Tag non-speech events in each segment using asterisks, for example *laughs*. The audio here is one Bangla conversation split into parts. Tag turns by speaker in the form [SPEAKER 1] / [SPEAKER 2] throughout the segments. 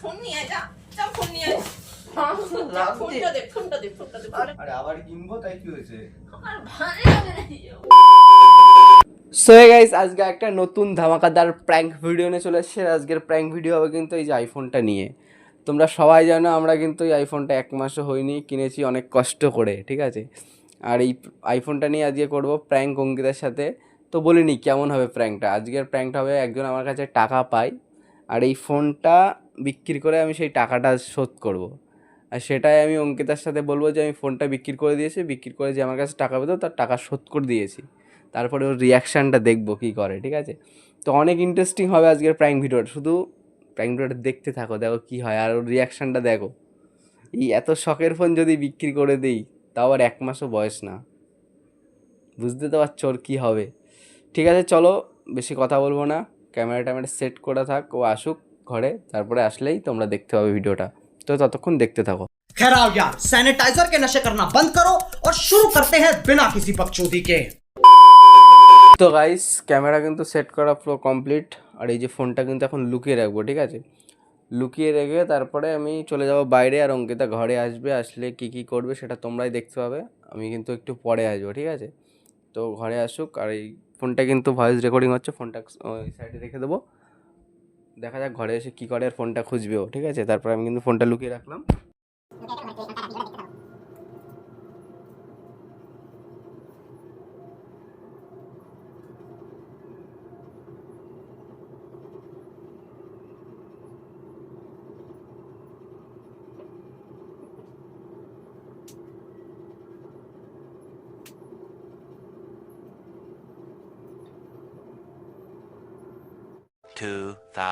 [SPEAKER 1] ফোন নিয়ে যা যা ফোন নিয়ে যা, ফোনটা দে। ফোনটা দে ফোনটা দে
[SPEAKER 2] আরে আবার কিনবো? তাই কি হয়েছে?
[SPEAKER 1] আমার ভালো লাগে না
[SPEAKER 3] সো গাইস আজকে একটা নতুন ধামাকাদার প্র্যাঙ্ক ভিডিও নিয়ে চলে এসেছে। আজকের প্র্যাঙ্ক ভিডিও হবে কিন্তু এই যে আইফোনটা নিয়ে। তোমরা সবাই জানো আমরা কিন্তু এই আইফোনটা এক মাসও হয়নি কিনেছি অনেক কষ্ট করে ঠিক আছে? আর এই আইফোনটা নিয়ে আজকে করব প্র্যাঙ্ক অঙ্কিতার সাথে। তো বলিনি কেমন হবে প্র্যাঙ্কটা আজকের প্র্যাঙ্কটা হবে একজন আমার কাছে টাকা পায় আর এই ফোনটা বিক্রি করে আমি সেই টাকাটা শোধ করব। আর সেটাই আমি অঙ্কিতার সাথে বলব যে, আমি ফোনটা বিক্রি করে দিয়েছি, বিক্রি করে যে আমার কাছে টাকা পেতো, তার টাকা শোধ করে দিয়েছি। তারপরে ওর রিয়াকশানটা দেখব কী করে। ঠিক আছে? তো অনেক ইন্টারেস্টিং হবে আজকের প্র্যাঙ্ক ভিডিওটা শুধু প্র্যাঙ্ক ভিডিওটা দেখতে থাকো, দেখো কী হয়। আর ওর রিয়াকশানটা দেখো। এই এত শখের ফোন যদি বিক্রি করে দিই, তাও আবার এক মাসও বয়স না। বুঝতে তো পারছ ওর কী হবে। ঠিক আছে, চলো, বেশি কথা বলব না। ক্যামেরা ট্যামেরা সেট করে থাক, ও আসুক। ঘরে তারপরে আসলেই তোমরা দেখতে পাবে ভিডিওটা তো ততক্ষণ দেখতে থাকো
[SPEAKER 4] खैर आओ यार सैनिटाइजर के नशे करना बंद करो और शुरू करते हैं बिना किसी बकचोदी के
[SPEAKER 3] তো গাইস ক্যামেরা কিন্তু সেট করা পুরো কমপ্লিট আর এই যে ফোনটা কিন্তু এখন লুকিয়ে রাখবো ঠিক আছে লুকিয়ে রেখে তারপরে আমি চলে যাব বাইরে আর অঙ্কিতা ঘরে আসবে আসলে কি কি করবে সেটা তোমরাই দেখতে পাবে আমি কিন্তু একটু পরে আসবো ঠিক আছে তো ঘরে আসুক আর এই ফোনটা কিন্তু ভয়েস রেকর্ডিং হচ্ছে ফোনটা ওই সাইডে রেখে দেবো দেখা যাক ঘরে এসে কী করে আর ফোনটা খুঁজবেও, ঠিক আছে? তারপর আমি কিন্তু ফোনটা লুকিয়ে রাখলাম।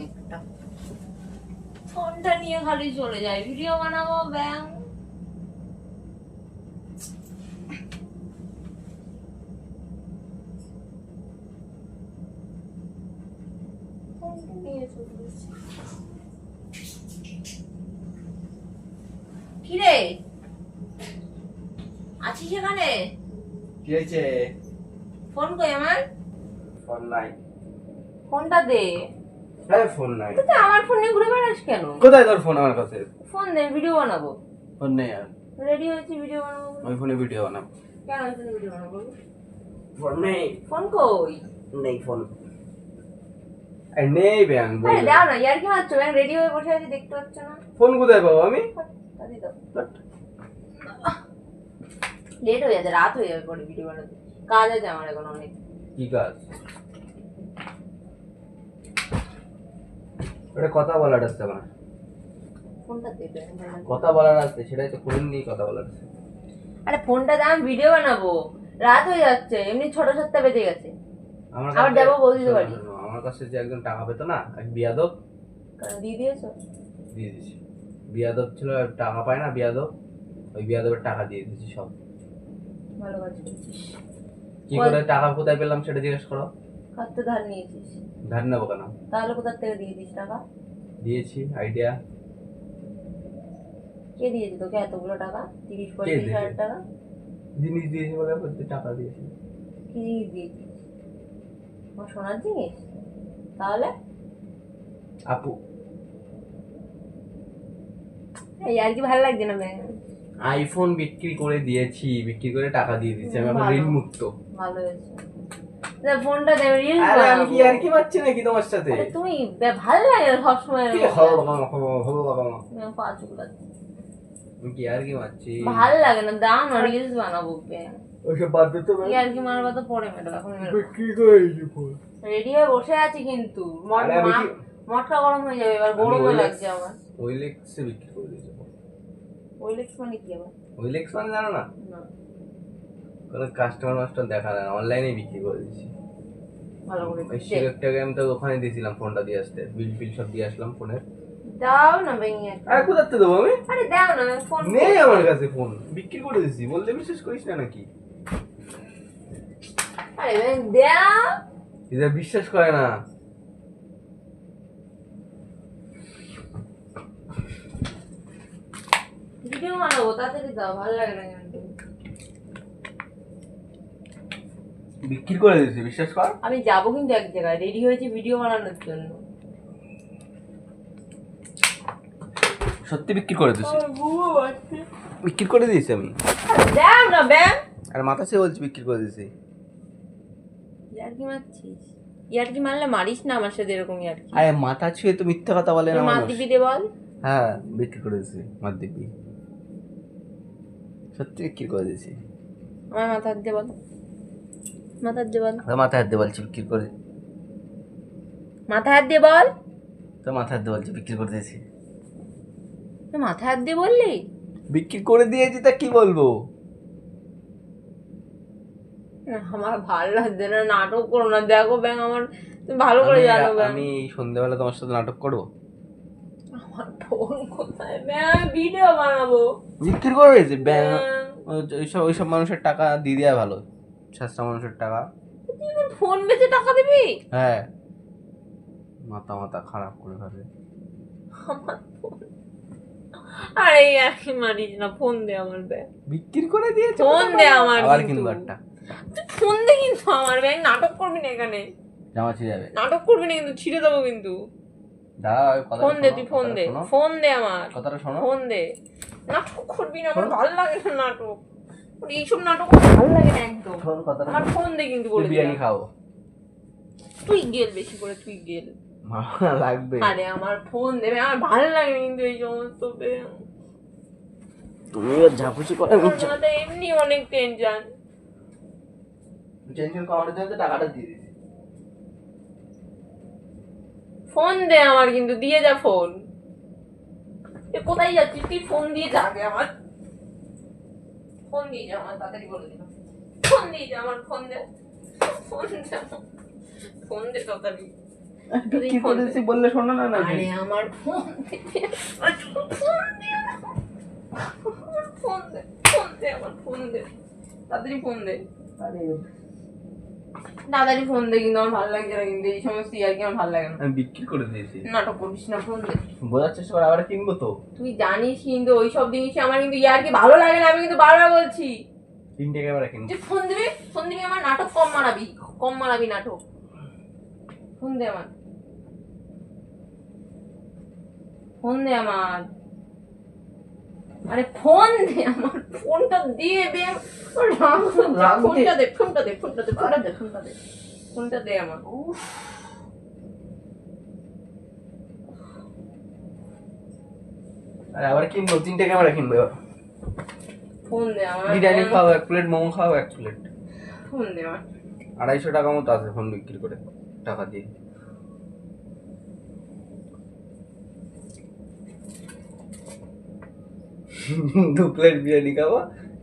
[SPEAKER 1] গেছে পেন একটা ফোনটা নিয়ে খালি চলে যায় ভিডিও বানাবো ব্যাং ফোনটা নিয়ে চলে গেছে কিরে আছিস এখানে
[SPEAKER 3] কী হয়েছে
[SPEAKER 1] ফোন কই আমার
[SPEAKER 3] ফোন নাই
[SPEAKER 1] ফোনটা দে
[SPEAKER 3] হ্যাঁ ফোন নাই।
[SPEAKER 1] তুই তো আমার ফোন নিয়ে ঘুরে বেড়াস কেন?
[SPEAKER 3] কোথায় তোর ফোন আমার কাছে?
[SPEAKER 1] ফোন দে ভিডিও বানাবো।
[SPEAKER 3] ফোন নেই আর।
[SPEAKER 1] রেডি হয়েছি ভিডিও বানাবো
[SPEAKER 3] ওই ফোনে ভিডিও বানাবো।
[SPEAKER 1] কেন ফোনে ভিডিও বানাবো
[SPEAKER 3] ফোন নেই।
[SPEAKER 1] ফোন কই?
[SPEAKER 3] নেই ফোন নেই ব্যাং
[SPEAKER 1] দাও না ইয়ার কি মারছো? ব্যাং রেডি হয়ে বসে আছি দেখতে পাচ্ছ না?
[SPEAKER 3] ফোন কোথায় পাবো আমি?
[SPEAKER 1] লেট হয়ে যাচ্ছে রাত হয়ে যাবে পরে ভিডিও বানাতে। কাজ আছে আমার এখন অনেক।
[SPEAKER 3] কি কাজ? ওটা কথা বলার আছে আমার কথা বলার আছে সেটাই তো ফোন নিয়ে কথা বলার আছে
[SPEAKER 1] আরে ফোনটা দে আমি ভিডিও বানাবো। রাত হয়ে যাচ্ছে এমনি ছোট সাতটা বেজে গেছে।
[SPEAKER 3] আমার
[SPEAKER 1] যাব বৌদির
[SPEAKER 3] শোনো, আমার কাছে যে একজন টাকা পেতো না এক বিয়াদব।
[SPEAKER 1] দিয়ে দিয়েছ?
[SPEAKER 3] দিয়ে দিয়েছি। বিয়াদব ছিল টাকা পায় না বিয়াদব। ওই বিয়াদবের টাকা দিয়ে দিয়েছি সব।
[SPEAKER 1] ভালো কাজ করছিস।
[SPEAKER 3] কি করে টাকা কোথায় পেলাম সেটা জিজ্ঞেস করো।
[SPEAKER 1] কত ধার নিয়েছিস।
[SPEAKER 3] ধার নেব কেন?
[SPEAKER 1] তাহলে থেকে দিয়ে দিস টাকা?
[SPEAKER 3] দিয়েছি আইডিয়া
[SPEAKER 1] কে দিয়েছে তোকে এতগুলো টাকা? তিরিশ পঁয়ত্রিশ হাজার টাকা?
[SPEAKER 3] জিনিস দিয়েছি বলে টাকা দিয়েছি।
[SPEAKER 1] কি জিনিস দিয়েছিস? আমার সোনার জিনিস? তাহলে?
[SPEAKER 3] আপু।
[SPEAKER 1] এই আর কি ভালো লাগছে না
[SPEAKER 3] আইফোন বিক্রি করে দিয়েছি বিক্রি করে টাকা দিয়ে দিচ্ছি আমি এখন। ঋণ মুক্ত
[SPEAKER 1] ভালো হয়েছে। ফোনটা দেবে রিলস
[SPEAKER 3] আরে আমি কি আর কি পাচ্ছি নাকি তোমার সাথে?
[SPEAKER 1] আরে তুমি বে- ভালো লাগে না সবসময়
[SPEAKER 3] কি হলো বাবা, হলো, হলো বাবা।
[SPEAKER 1] পাঁচ গুলাতে
[SPEAKER 3] আমি কি আর কি পাচ্ছি?
[SPEAKER 1] ভালো লাগে না দাও না রিলস বানাবো
[SPEAKER 3] ওইসব বাদ দিতে
[SPEAKER 1] কি আর কি মারবা তো পরে মেরো এখন
[SPEAKER 3] বিক্রি করেছি ফোন
[SPEAKER 1] রেডি হয়ে বসে আছি কিন্তু।
[SPEAKER 3] আমি কি-
[SPEAKER 1] মটকা গরম হয়ে যাবে এবার
[SPEAKER 3] আমি
[SPEAKER 1] গরমও লাগছে আমার।
[SPEAKER 3] ওইলেক্সে বিক্রি করে দিয়েছি।
[SPEAKER 1] ওইলেক্স মানে কি আবার?
[SPEAKER 3] ওইলেক্স মানে জানো না?
[SPEAKER 1] না।
[SPEAKER 3] কোনো কাস্টমার মাস্টার দেখা যায় না অনলাইনে বিক্রি করে দিয়েছি
[SPEAKER 1] ভালো করে
[SPEAKER 3] ওই আমি তো ওখানে দিয়েছিলাম ফোনটা দিয়ে আসতে। বিল ফিল সব দিয়ে আসলাম ফোনের
[SPEAKER 1] দাও না ভেঙে
[SPEAKER 3] আরে কোথাতে দেবো আমি?
[SPEAKER 1] আরে দাও না ফোন
[SPEAKER 3] নেই আমার কাছে ফোন বিক্রি করে দিছি বললে বিশ্বাস করিস না নাকি?
[SPEAKER 1] আরে দাও।
[SPEAKER 3] এটা বিশ্বাস করে না।
[SPEAKER 1] ভিডিও বানাবো তাড়াতাড়ি দাও ভালো লাগে না কিন্তু
[SPEAKER 3] বিক্রি করে দিয়েছি বিশ্বাস কর।
[SPEAKER 1] আমি যাব কিন্তু এক জায়গায় রেডি হয়েছি ভিডিও বানানোর জন্য।
[SPEAKER 3] সত্যি বিক্রি করে দিয়েছি। বিক্রি করে দিয়েছি আমি।
[SPEAKER 1] দাও না ব্যাং
[SPEAKER 3] আর মাথা সে বলছি বিক্রি করে দিয়েছি।
[SPEAKER 1] ইয়ার্কি মারছিস? ইয়ার্কি মারলে মারিস না আমার সাথে এরকম ইয়ার্কি?
[SPEAKER 3] আরে মাথা ছুঁয়ে তো মিথ্যা কথা বলে না
[SPEAKER 1] তোর মা দিবি দে বল।
[SPEAKER 3] হ্যাঁ বিক্রি করে দিয়েছি মার দিবি সত্যি বিক্রি করে দিয়েছি।
[SPEAKER 1] আমার মাথা দিয়ে বল। মাথা হাত দিয়ে বল।
[SPEAKER 3] তো মাথা হাত বলছি বিক্রি করে
[SPEAKER 1] মাথা হাত দিয়ে বল।
[SPEAKER 3] তো মাথা হাত বলছি বিক্রি করে দিয়েছি।
[SPEAKER 1] তুই মাথা হাত দিয়ে বললি?
[SPEAKER 3] বিক্রি করে দিয়েছি তা কি বলব?
[SPEAKER 1] আমার ভালো লাগছে না নাটক করো না। দেখো ব্যাং আমার তুমি ভালো করে
[SPEAKER 3] আমি-
[SPEAKER 1] জানো ব্যাং
[SPEAKER 3] আমি সন্ধ্যাবেলা তোমার সাথে নাটক করব?
[SPEAKER 1] আমার ফোন কোথায়? ব্যাং ভিডিও বানাবো।
[SPEAKER 3] বিক্রি করে দিয়েছি ব্যাংক
[SPEAKER 1] ব্যাং,
[SPEAKER 3] ওইসব ওইসব মানুষের টাকা দিয়ে দেওয়া ভালো। সাতটা মানুষের টাকা।
[SPEAKER 1] ফোন বেচে টাকা দিবি?
[SPEAKER 3] হ্যাঁ। মাথা মাথা খারাপ করে ফেলে।
[SPEAKER 1] আরে কি মারিস না ফোন দে আমার ব্যাং
[SPEAKER 3] বিক্রি করে দিয়েছে?
[SPEAKER 1] ফোন দে আমার
[SPEAKER 3] আবার
[SPEAKER 1] কিন্তু।
[SPEAKER 3] কিনবো একটা।
[SPEAKER 1] ফোন দে কিন্তু আমার ব্যাং নাটক করবি না এখানে?
[SPEAKER 3] জামা ছিঁড়ে যাবে।
[SPEAKER 1] নাটক করবি না কিন্তু ছিঁড়ে দেবো কিন্তু। ফোন দে তুই ফোন দে। ফোন দে আমার।
[SPEAKER 3] কথাটা শোনো।
[SPEAKER 1] ফোন দে। নাটক করবি না আমার ভালো লাগে না নাটক। এইসব নাটক ভালো লাগে না একদম। আমার ফোন দে কিন্তু বলে
[SPEAKER 3] বিরিয়ানি খাও।
[SPEAKER 1] তুই গেল বেশি করে তুই গেল।
[SPEAKER 3] লাগবে।
[SPEAKER 1] আরে আমার ফোন দেবে আমার ভালো লাগে কিন্তু এই সমস্ত
[SPEAKER 3] তুমি ঝাপুচি করে
[SPEAKER 1] এমনি অনেক টেনশন
[SPEAKER 3] টেনশন কমানোর জন্য টাকাটা দিয়ে
[SPEAKER 1] ফোন দে আমার কিন্তু দিয়ে যা ফোন। এ কোথায় যাচ্ছিস? তুই ফোন দিয়ে যা আগে আমার। ফোন দিয়ে যা আমার তাড়াতাড়ি বলে দিলাম ফোন দিয়ে যা আমার ফোন দে ফোন দে ফোন দে তাড়াতাড়ি।
[SPEAKER 3] বিক্রি করে বললে শোনো না না
[SPEAKER 1] আরে আমার ফোন ফোন দে ফোন দে ফোন দে আমার ফোন দে। তাড়াতাড়ি ফোন দে।
[SPEAKER 3] আরে
[SPEAKER 1] তাড়াতাড়ি ফোন দে কিন্তু আমার ভালো লাগছে না কিন্তু এই সমস্ত আর কি আমার ভালো লাগে না।
[SPEAKER 3] আমি বিক্রি করে দিয়েছি।
[SPEAKER 1] নাটক করিস না ফোন দে।
[SPEAKER 3] বোঝার চেষ্টা করে আবার কিনবো তো।
[SPEAKER 1] তুই জানিস কিন্তু ওই সব জিনিসে আমার কিন্তু ইয়ার কি ভালো লাগে না আমি কিন্তু বারবার বলছি।
[SPEAKER 3] তিনটে ক্যামেরা কিনবো।
[SPEAKER 1] তুই ফোন দিবি ফোন দিবি আমার নাটক কম মারাবি কম মারাবি নাটক। ফোন দে আমার। ফোন দে আমার। আরে ফোন দে আমার ফোনটা দিয়ে দে। ফোনটা দে ফোনটা দে ফোনটা দে ফোনটা দে ফোনটা দে ফোনটা দে আমার।
[SPEAKER 3] আরে আবার কিনবো তিনটে ক্যামেরা কিনবো
[SPEAKER 1] ফোন দে আমার।
[SPEAKER 3] বিরিয়ানি খাও এক প্লেট মোমো খাও এক প্লেট
[SPEAKER 1] ফোন দে আমার।
[SPEAKER 3] আড়াইশো টাকা মতো আছে ফোন বিক্রি করে টাকা দিয়ে। দু প্লেট বিরিয়ানি খাব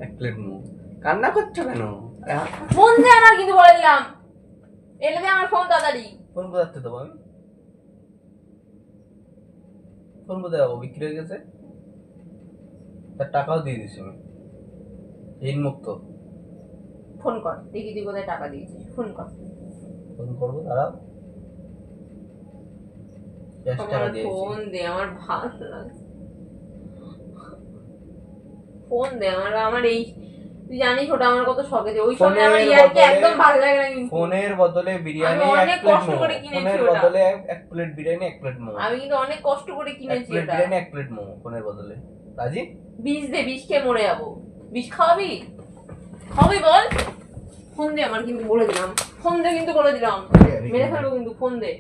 [SPEAKER 3] এক প্লেট মোমো। কান্না করছ কেন?
[SPEAKER 1] ফোন দে আমার কিন্তু বলে দিলাম। এনে দে আমার ফোন তাড়াতাড়ি।
[SPEAKER 3] ফোন কোথাতে দেবো আমি? ফোন কোথায় যাব বিক্রি হয়ে গেছে? তার টাকাও দিয়ে দিছি আমি। ঋণ মুক্ত।
[SPEAKER 1] ফোন কর দেখি তুই কোথায় টাকা দিয়েছিস। ফোন কর।
[SPEAKER 3] ফোন করব দাঁড়াও। ক্যাশ টাকা
[SPEAKER 1] আমার
[SPEAKER 3] দিয়েছি।
[SPEAKER 1] ফোন দে আমার ভালো লাগে ফোন দে আমার আমার এই তুই জানিস ওটা আমার কত শখে যে ওই আমার ইয়ারকে একদম ভালো লাগে না কিন্তু।
[SPEAKER 3] ফোনের বদলে বিরিয়ানি
[SPEAKER 1] অনেক কষ্ট করে কিনেছি ওটা।
[SPEAKER 3] বদলে এক- প্লেট বিরিয়ানি এক প্লেট মোমো।
[SPEAKER 1] আমি কিন্তু অনেক কষ্ট করে কিনেছি
[SPEAKER 3] বিরিয়ানি এক প্লেট মোমো ফোনের বদলে। রাজি?
[SPEAKER 1] বিষ দে বিষ খেয়ে মরে যাব। বিষ খাওয়াবি? খাওয়াবি বল। ফোন দে আমার কিন্তু বলে দিলাম। ফোন দে কিন্তু বলে দিলাম। মেরে ফেলব কিন্তু ফোন দে।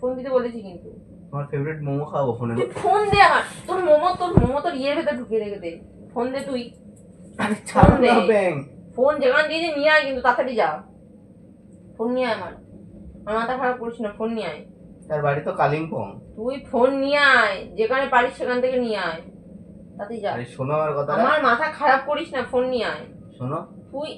[SPEAKER 1] ফোন দিতে বলেছি কিন্তু।
[SPEAKER 3] আমার ফেভারিট মোমো খাব
[SPEAKER 1] তুই ফোন দে আমার। তোর মোমো তোর মোমো তোর ইয়ের ভেতর ঢুকিয়ে রেখে দে। ফোন দে তুই।
[SPEAKER 3] ছাড়ো
[SPEAKER 1] দে। ফোন যেখান দিয়ে নিয়ে আয় কিন্তু তাড়াতাড়ি যা। ফোন নিয়ে আয় আমার। আমার মাথা খারাপ করিস না ফোন নিয়ে আয়।
[SPEAKER 3] তার বাড়ি তো কালিম্পং।
[SPEAKER 1] তুই ফোন নিয়ে আয়। যেখানে পারিস সেখান থেকে নিয়ে আয়। তাড়াতাড়ি যা।
[SPEAKER 3] শোনো আমার কথা
[SPEAKER 1] আমার মাথা খারাপ করিস না ফোন নিয়ে আয়।
[SPEAKER 3] শোনো।
[SPEAKER 1] তুই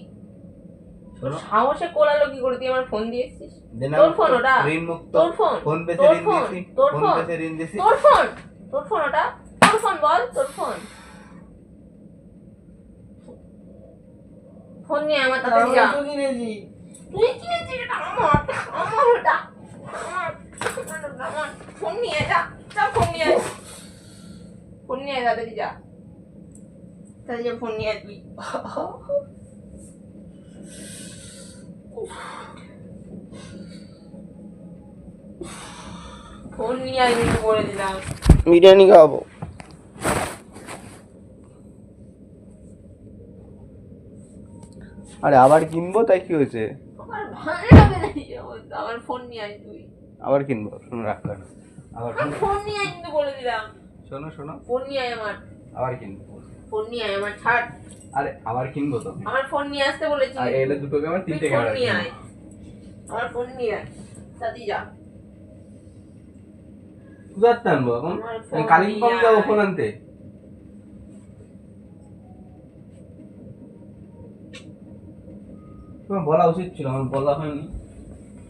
[SPEAKER 1] সাহসে কোলালো কি করে? তুই আমার ফোন দিয়েছিস তোর ফোন ওটা?
[SPEAKER 3] ঋণ মুক্ত
[SPEAKER 1] তোর ফোন
[SPEAKER 3] ফোন পেতে ঋণ
[SPEAKER 1] ফোন
[SPEAKER 3] দিয়েছি।
[SPEAKER 1] তোর
[SPEAKER 3] ফোন পেতে ঋণ দিয়েছি।
[SPEAKER 1] তোর ফোন তোর ফোন ওটা? তোর ফোন বল তোর ফোন ফোন নিয়ে আমার তাড়াতাড়ি যা
[SPEAKER 3] তো কিনেছি
[SPEAKER 1] তুই কিনেছিস এটা আমার আমার ওটা আমার ফোন নিয়ে যা। যা ফোন নিয়ে। ফোন নিয়ে তাড়াতাড়ি যা। তাড়াতাড়ি যা ফোন নিয়ে তুই। *laughs* ফোন নিয়ে আয় কিন্তু দিলাম।
[SPEAKER 3] বিরিয়ানি খাব। আরে আবার কিনবো? তাই কি হয়েছে।
[SPEAKER 1] আমার ফোন নিয়ে আয় তুই।
[SPEAKER 3] আবার কিনবো? শোনো রাখ কর। আবার
[SPEAKER 1] ফোন নিয়ে আয় কিন্তু বলে দিলাম।
[SPEAKER 3] শোনো শোনো।
[SPEAKER 1] ফোন নিয়ে আয় আমার।
[SPEAKER 3] আবার কিনবো।
[SPEAKER 1] ফোন নিয়ে আয় আমার ছাড়।
[SPEAKER 3] আরে আবার কিনবো তো
[SPEAKER 1] আমার ফোন নিয়ে আসতে বলেছি।
[SPEAKER 3] আর এলে দুটো
[SPEAKER 1] তুই
[SPEAKER 3] তিনটে ক্যামেরা
[SPEAKER 1] নিয়ে আয়। আমার ফোন নিয়ে আয়। তাড়াতাড়ি যা।
[SPEAKER 3] কোথায় আনব এখন
[SPEAKER 1] আমার ফোন
[SPEAKER 3] আমি কালিম্পং যাব ফোন আনতে। তোমার বলা উচিত ছিল আমার বলা হয়নি।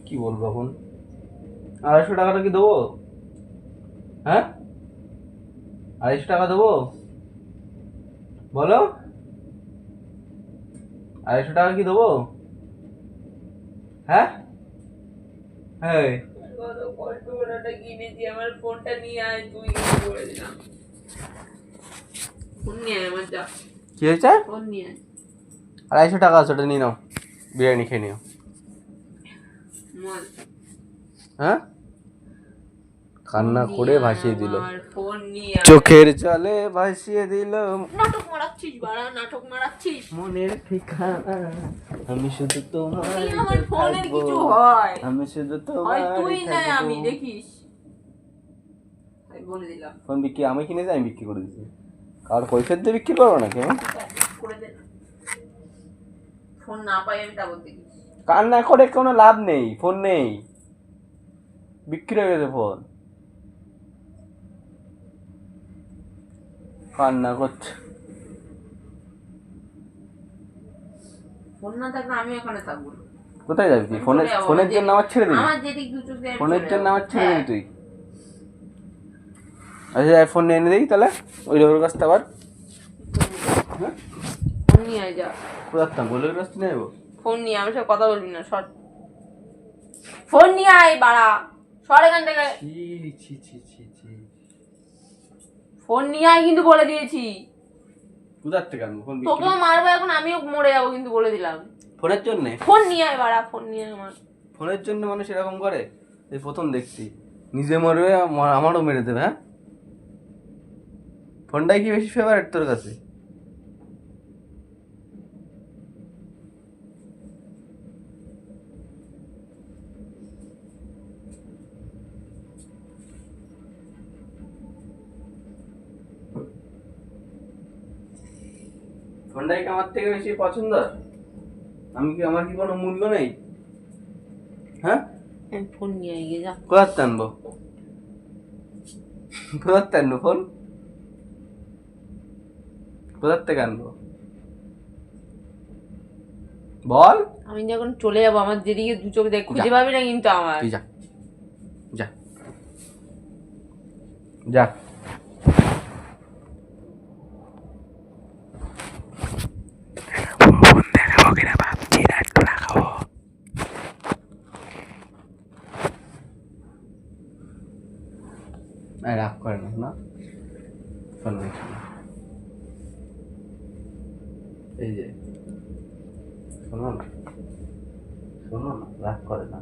[SPEAKER 3] কি বলব এখন? আড়াইশো টাকাটা কি দেবো? হ্যাঁ? আড়াইশো টাকা দেবো? বলো। আড়াইশো টাকা কি দেবো? হ্যাঁ? হ্যাঁ
[SPEAKER 1] কষ্ট করে কিনেছি আমার ফোনটা নিয়ে আয় তুই বলে দিলাম ফোন নিয়ে আয় আমার যা
[SPEAKER 3] কি হয়েছে?
[SPEAKER 1] ফোন নিয়ে আয়
[SPEAKER 3] আড়াইশো টাকা আছে ওটা নিয়ে নাও। বিরিয়ানি খেয়ে নিও। হ্যাঁ? কান্না করে ভাসিয়ে দিল।
[SPEAKER 1] ফোন নিয়ে
[SPEAKER 3] চোখের জলে ভাসিয়ে দিল।
[SPEAKER 1] নাটক মারাচ্ছিস বাড়া নাটক মারাচ্ছিস।
[SPEAKER 3] মনের ঠিকানা আমি শুধু তোমার
[SPEAKER 1] আমার ফোনের কিছু হয়।
[SPEAKER 3] আমি শুধু তোমার
[SPEAKER 1] তুই না আমি দেখিস। বলে দিলাম।
[SPEAKER 3] ফোন বিক্রি আমি কিনেছি আমি বিক্রি করে দিচ্ছি কার কৈফের দিয়ে বিক্রি করব আমি?
[SPEAKER 1] করে দে। ফোন না পাই আমি তা বলতে
[SPEAKER 3] কান্না করে কোনো লাভ নেই ফোন নেই। বিক্রি হয়ে গেছে ফোন। কান্না করছে
[SPEAKER 1] ফোন না থাকলে আমি ওখানে থাকব
[SPEAKER 3] কোথায় যাবি তুই? ফোনের ফোনের জন্য আমার ছেড়ে দিবি?
[SPEAKER 1] আমার যেদিক দু চোখ
[SPEAKER 3] ফোনের জন্য আমার ছেড়ে
[SPEAKER 1] হ্যাঁ,
[SPEAKER 3] দিবি তুই? আচ্ছা ফোন নিয়ে এনে দিই তাহলে। ওই লোকের কাছ থেকে আবার হ্যাঁ?
[SPEAKER 1] ফোন নিয়ে আয় যা।
[SPEAKER 3] কোথায় বলে কাছ থেকে নেব?
[SPEAKER 1] ফোন নিয়ে আমার সাথে কথা বলবি না শর্ট ফোন নিয়ে আয় বাড়া। সর এখান থেকে।
[SPEAKER 3] ছি ছি ছি।
[SPEAKER 1] ফোন নিয়ে আয় কিন্তু বলে দিয়েছি।
[SPEAKER 3] কোথার থেকে আনব? ফোন
[SPEAKER 1] তোকেও মারবো এখন আমিও মরে যাব কিন্তু বলে দিলাম।
[SPEAKER 3] ফোনের জন্য?
[SPEAKER 1] ফোন নিয়ে আয় বাড়া ফোন নিয়ে আয় আমার।
[SPEAKER 3] ফোনের জন্য মানুষ এরকম করে? এই প্রথম দেখছি। নিজে মরবে আমারও মেরে দেবে হ্যাঁ? ফোনটাই কি বেশি ফেভারেট তোর কাছে? ফোনটাই কি আমার থেকে বেশি পছন্দ? আমি কি আমার কি কোনো মূল্য নেই? হ্যাঁ?
[SPEAKER 1] ফোন নিয়ে গিয়ে যা।
[SPEAKER 3] কোথার টানবো? কোথার টানবো ফোন কোথার থেকে আনব? বল।
[SPEAKER 1] আমি যখন চলে যাব আমার যেদিকে দু চোখ দেখ খুঁজে পাবি না কিন্তু আমার।
[SPEAKER 3] তুই যা। যা। যা এই রাগ করে না না? না। এই যে, শোনো না শোনো না, রাগ করে না।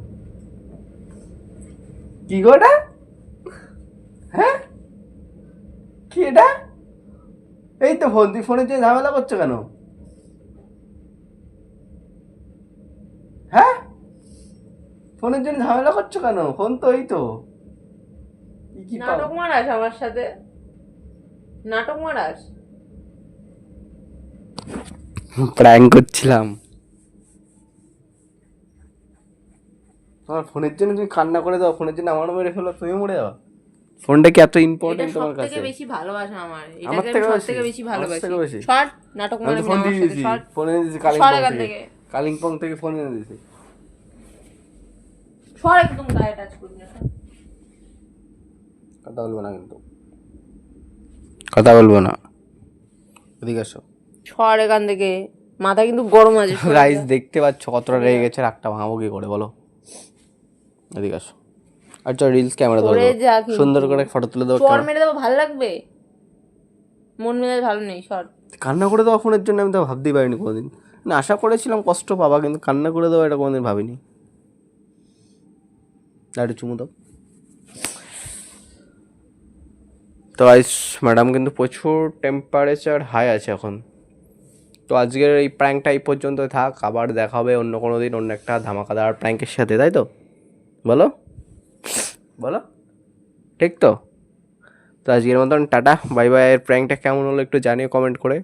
[SPEAKER 3] কি গো এটা? হ্যাঁ? কি এটা? এই তো ফোন তুই ফোনের জন্য ঝামেলা করছ কেন? হ্যাঁ? ফোনের জন্য ঝামেলা করছ কেন? ফোন তো এই তো। কি
[SPEAKER 1] নাটক মারাস আমার সাথে। নাটক মারাস।
[SPEAKER 3] প্র্যাঙ্ক করছিলাম। তোমার ফোনের জন্য তুমি কান্না করে দাও ফোনের জন্য আমারও মেরে ফেলো তুমিও মরে যাও ফোনটা কি এত ইম্পর্টেন্ট তোমার কাছে?
[SPEAKER 1] বেশি ভালোবাসা আমার।
[SPEAKER 3] আমার থেকে বেশি?
[SPEAKER 1] ভালোবাসি। শর্ট নাটক মারাবি
[SPEAKER 3] ফোন দিয়ে দিয়েছি দিয়েছি কালিম্পং থেকে।
[SPEAKER 1] থেকে।
[SPEAKER 3] কালিম্পং থেকে ফোন এনে দিয়েছি।
[SPEAKER 1] সর একদম গায়ে টাচ করবি না।
[SPEAKER 3] কথা বলব না কিন্তু। কথা বলব না। এদিকে আসো
[SPEAKER 1] সর এখান থেকে মাথা কিন্তু গরম আছে সরে
[SPEAKER 3] গাইস দেখতে পাচ্ছ কতটা রেগে গেছে রাগটা ভাঙাবো কি করে বলো? এদিকে আসো আচ্ছা রিলস ক্যামেরা ধরো। সুন্দর করে ফটো তুলে দেবো
[SPEAKER 1] চর মেরে দেবো ভালো লাগবে? মন মেজাজ ভালো নেই সর
[SPEAKER 3] কান্না করে দেওয়া ফোনের জন্য আমি তো ভাবতেই পারিনি কোনোদিন। না আশা করেছিলাম কষ্ট পাবা কিন্তু কান্না করে দেওয়া এটা কোনোদিন ভাবিনি। আর চুমু দাও। তো আজ ম্যাডাম কিন্তু প্রচুর টেম্পারেচার হাই আছে এখন। তো আজকের এই প্র্যাঙ্কটা এই পর্যন্ত থাক, আবার দেখা হবে অন্য কোনো দিন অন্য একটা ধামাকাদার প্র্যাঙ্কের সাথে, তাই তো? বলো? বলো? ঠিক তো? তো আজকের মতন টাটা বাই বাই এর প্র্যাঙ্কটা কেমন হলো একটু জানিও কমেন্ট করে।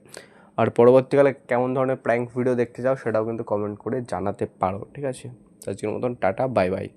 [SPEAKER 3] আর পরবর্তীকালে কেমন ধরনের প্র্যাঙ্ক ভিডিও দেখতে চাও সেটাও কিন্তু কমেন্ট করে জানাতে পারো, ঠিক আছে? তো আজকের মতন টাটা বাই বাই